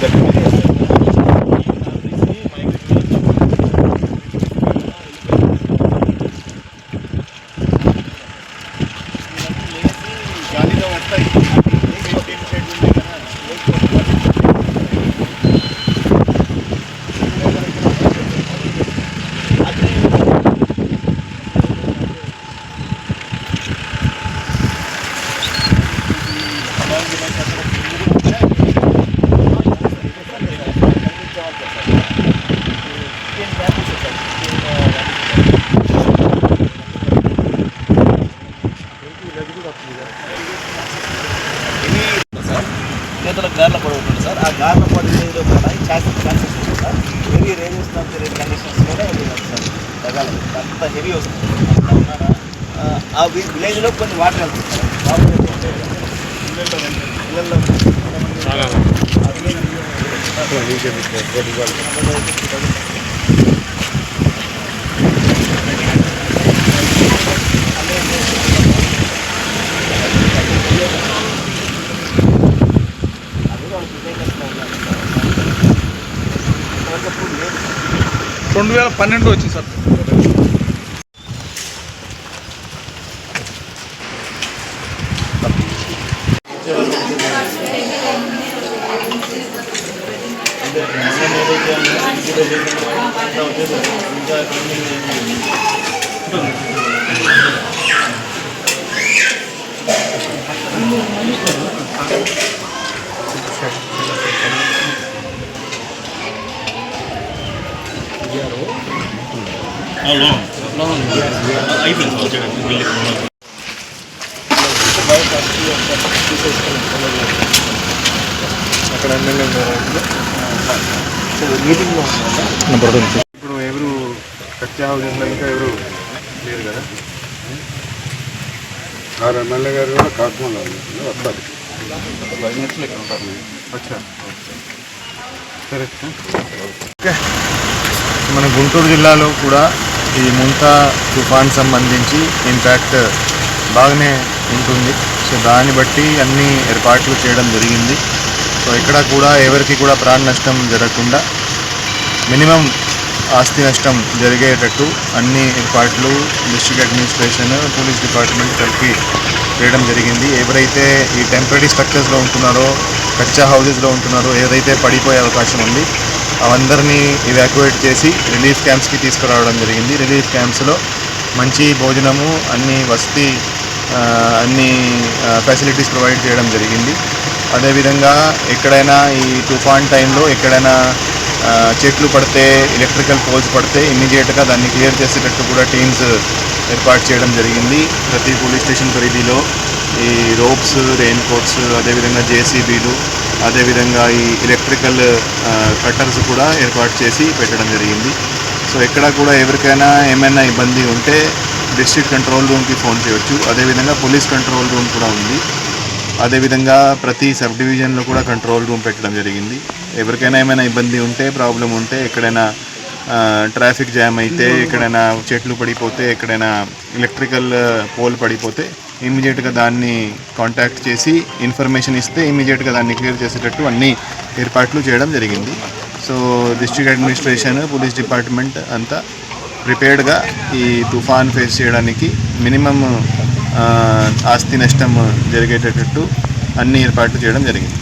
definitely ఉంటుంది sir. ఆ గార్ల పడి ఏదో కూడా ఈ ఛాన్సెస్ ఛాన్సెస్ ఉంటుంది sir heavy ranges company conditions కూడా ఇది సార్. తగాలి అంత హెవీ వస్తుంది. అంత ఉన్నారా ఆ, విలేజ్లో కొన్ని వాటర్ వెళ్తుంది సార్. ఇళ్ళల్లో ఇళ్ళల్లో అది కూడా విలేజెస్లో ఉన్నారు సార్. How long? అప్పుడు లేదు సార్ రెండు వేల పన్నెండు వచ్చింది సార్ అక్కడ ఎమ్మెల్యే మీటింగ్లో ఉందా ఇప్పుడు ఎవరు కచ్చా హౌసింగ్ ఎవరు లేరు కదా ఆరు ఎమ్మెల్యే గారు కూడా కాకుండా వస్తారు సరే మన గుంటూరు జిల్లాలో కూడా ఈ ముంతా తుఫాన్ సంబంధించి ఇంపాక్ట్ బాగానే ఉంటుంది. సో దాన్ని బట్టి అన్ని ఏర్పాట్లు చేయడం జరిగింది. సో ఇక్కడ కూడా ఎవరికి కూడా ప్రాణ నష్టం జరగకుండా మినిమం ఆస్తి నష్టం జరిగేటట్టు అన్ని ఏర్పాట్లు డిస్ట్రిక్ట్ అడ్మినిస్ట్రేషన్ పోలీస్ డిపార్ట్మెంట్ కలిపి చేయడం జరిగింది. ఎవరైతే ఈ టెంపరీ స్ట్రక్చర్స్లో ఉంటున్నారో కచ్చా హౌసెస్లో ఉంటున్నారో ఏదైతే పడిపోయే అవకాశం ఉంది అందరినీ ఇవాక్యువేట్ చేసి రిలీఫ్ క్యాంప్స్కి తీసుకురావడం జరిగింది. రిలీఫ్ క్యాంప్స్లో మంచి భోజనము అన్ని వసతి అన్ని ఫెసిలిటీస్ ప్రొవైడ్ చేయడం జరిగింది. అదేవిధంగా ఎక్కడైనా ఈ తుఫాన్ టైంలో ఎక్కడైనా చెట్లు పడితే ఎలక్ట్రికల్ పోల్స్ పడితే ఇమ్మీడియట్గా దాన్ని క్లియర్ చేసేటట్టు కూడా టీమ్స్ ఏర్పాటు చేయడం జరిగింది. ప్రతి పోలీస్ స్టేషన్ పరిధిలో ఈ రోప్స్ రెయిన్ కోట్స్ అదేవిధంగా జేసీబీలు అదేవిధంగా ఈ ఎలక్ట్రికల్ కట్టర్స్ కూడా ఏర్పాటు చేసి పెట్టడం జరిగింది. సో ఎక్కడ కూడా ఎవరికైనా ఏమైనా ఇబ్బంది ఉంటే డిస్ట్రిక్ట్ కంట్రోల్ రూమ్కి ఫోన్ చేయొచ్చు. అదేవిధంగా పోలీస్ కంట్రోల్ రూమ్ కూడా ఉంది. అదేవిధంగా ప్రతి సబ్ డివిజన్లో కూడా కంట్రోల్ రూమ్ పెట్టడం జరిగింది. ఎవరికైనా ఏమైనా ఇబ్బంది ఉంటే ప్రాబ్లం ఉంటే ఎక్కడైనా ట్రాఫిక్ జామ్ అయితే ఎక్కడైనా చెట్లు పడిపోతే ఎక్కడైనా ఎలక్ట్రికల్ పోల్ పడిపోతే ఇమీడియట్గా దాన్ని కాంటాక్ట్ చేసి ఇన్ఫర్మేషన్ ఇస్తే ఇమీడియట్గా దాన్ని క్లియర్ చేసేటట్టు అన్ని ఏర్పాట్లు చేయడం జరిగింది. So district administration police department అంతా ప్రిపేర్డ్గా ఈ తుఫాన్ ఫేస్ చేయడానికి మినిమం ఆస్తి నష్టం జరిగేటట్టు అన్ని ఏర్పాట్లు చేయడం జరిగింది.